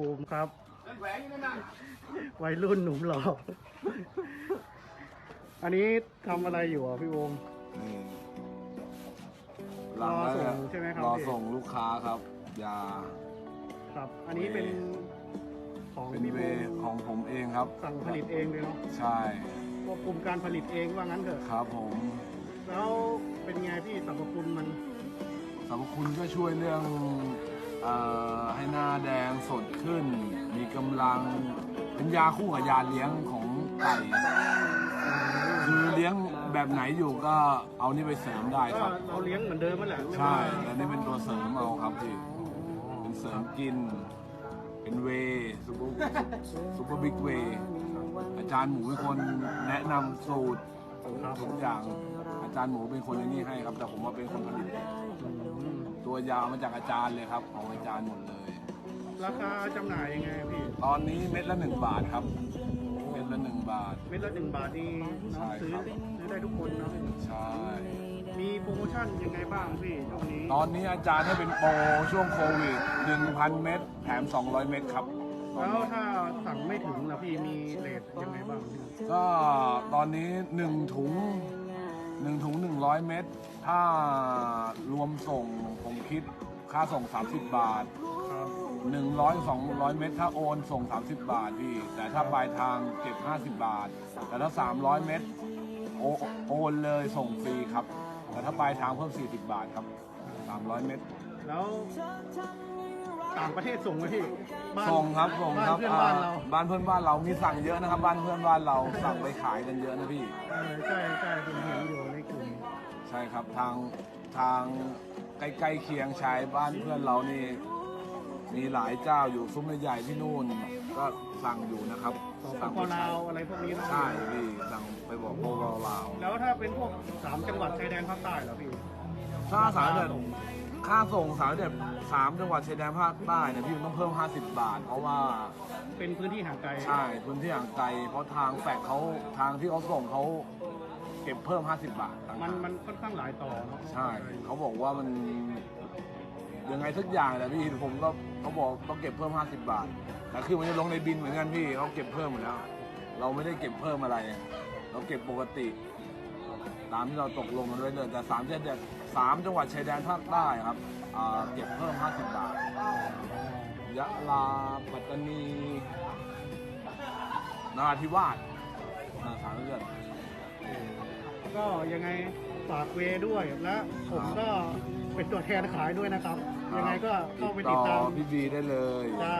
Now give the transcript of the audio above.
ภูมิครับวัยรุ่นหนุ่มหล่อ อันนี้ทำอะไรอยู่อะพี่วง นี่รอส่งแล้วใช่ไหมครับรอพี่ ส่งลูกค้าครับ ยา ครับ อันนี้เป็นของเป็นพี่เววงย์ของผมเองครับ สั่งผลิตเองเลยเนาะใช่ควบคุมการผลิตเองว่างั้นเถอะ ครับผมแล้วเป็นไงพี่สรรพคุณมัน สรรพคุณก็ช่วยเรื่องเอ่อให้หน้า แดงสดขึ้น มีกำลัง เป็นยาคู่กับยาเลี้ยงของไก่คือเลี้ยงแบบไหนอยู่ก็เอานี่ไปเสริมได้ก็ครับ เราเลี้ยงเหมือนเดิมนั่นแหละใช่แล้วนี่เป็นตัวเสริมเอาครับพี่เป็นเสริมกิน เป็นเวย์ซูเปอร์ซูเปอร์บิ๊กเวย์อาจารย์หมูเป็นคนแนะนำสูตรทุกอย่าง อาจารย์หมูเป็นคนในนี้ให้ครับ แต่ผมว่าเป็นคนผลิตอืมตัวยาวมาจากอาจารย์เลยครับ ของอาจารย์หมดเลย ราคาจำหน่ายยังไงพี่ ตอนนี้เม็ดละหนึ่งบาทครับ เม็ดละหนึ่งบาท เม็ดละหนึ่งบาทนี่น้องซื้อใช่ครับซื้อได้ทุกคนเนาะใช่ มีโปรโมชั่นยังไงบ้างพี่ช่วงนี้ตอนนี้อาจารย์ให้เป็นโปรช่วงโควิด1,000 เม็ดแถม 200 เม็ดครับตอนแล้วนี้ถ้าสั่งไม่ถึงนะพี่มีเลทยังไงบ้างพี่ก็ตอนนี้ 1 ถุง 1 ถุง 100 เม็ดถ้ารวมส่งผมคิดค่าส่ง 30 บาท ครับ100 200เม็ดถ้าโอนส่ง 30 บาทพี่ แต่ถ้าปลายทางเก็บ 50 บาท แต่ถ้า 300 เม็ดโอโอนเลยส่งฟรีครับ แต่ถ้าปลายทางเพิ่ม 40 บาทครับ 300 เม็ดแล้วต่างประเทศส่งไหมพี่บ้านส่งครับส่งครับบ้านเพื่อนบ้านเรา อ่บ้านเพื่อนบ้านเรามีสั่งเยอะนะครับ บ้านเพื่อนบ้านเราสั่งไปขายกันเยอะนะพี่ เออใช่ใช่ผมเห็นอยู่ในกลุ่มใช่ครับทางทางใกล้ๆเคียงชายบ้านเพื่อนเรานี่ มีหลายเจ้าอยู่ซุ้มใหญ่ๆที่นู่นก็สั่งอยู่นะครับ สปสั่งปไปลาวอะไรพวกนี้นะใช่พี่สั่งไปบอกพวกเราลาวแล้วถ้าเป็นพวกสามจังหวัดชายแดนภาคใต้เหรอพี่ค่าสายเด็ดค่าส่งสายเด็ดสามจังหวัดชายแดนภาคใต้เนี่ยพี่ต้องเพิ่ม 50 บาท เพราะว่า เป็นพื้นที่ห่างไกลใช่พื้นที่ห่างไกลเพราะทางแฟกเขาทางที่เขาส่งเขาเก็บเพิ่ม 50 บาทต่างหากมันมันค่อนข้างหลายต่อเนาะใช่เขาบอกว่ามัน ยังไงสักอย่างแหละพี่ผมก็เขาบอกต้องเก็บเพิ่ม 50 บาทแต่คือมันจะลงในบินเหมือนกันพี่เขาเก็บเพิ่มหมดแล้ว เราไม่ได้เก็บเพิ่มอะไร เราเก็บปกติ ตามที่เราตกลงกันไว้เลยแต่สามจังหวัดสามจังหวัดชายแดนภาคใต้ครับอ่าเก็บเพิ่ม 50 บาทยะลาปัตตานีนราธิวาสอ่าสามเรื่องก็ยังไงฝากเวด้วยและผมก็ เป็นตัวแทนขายด้วยนะครับ ยังไงก็เข้าไปติดตามพี่บีได้เลย ได้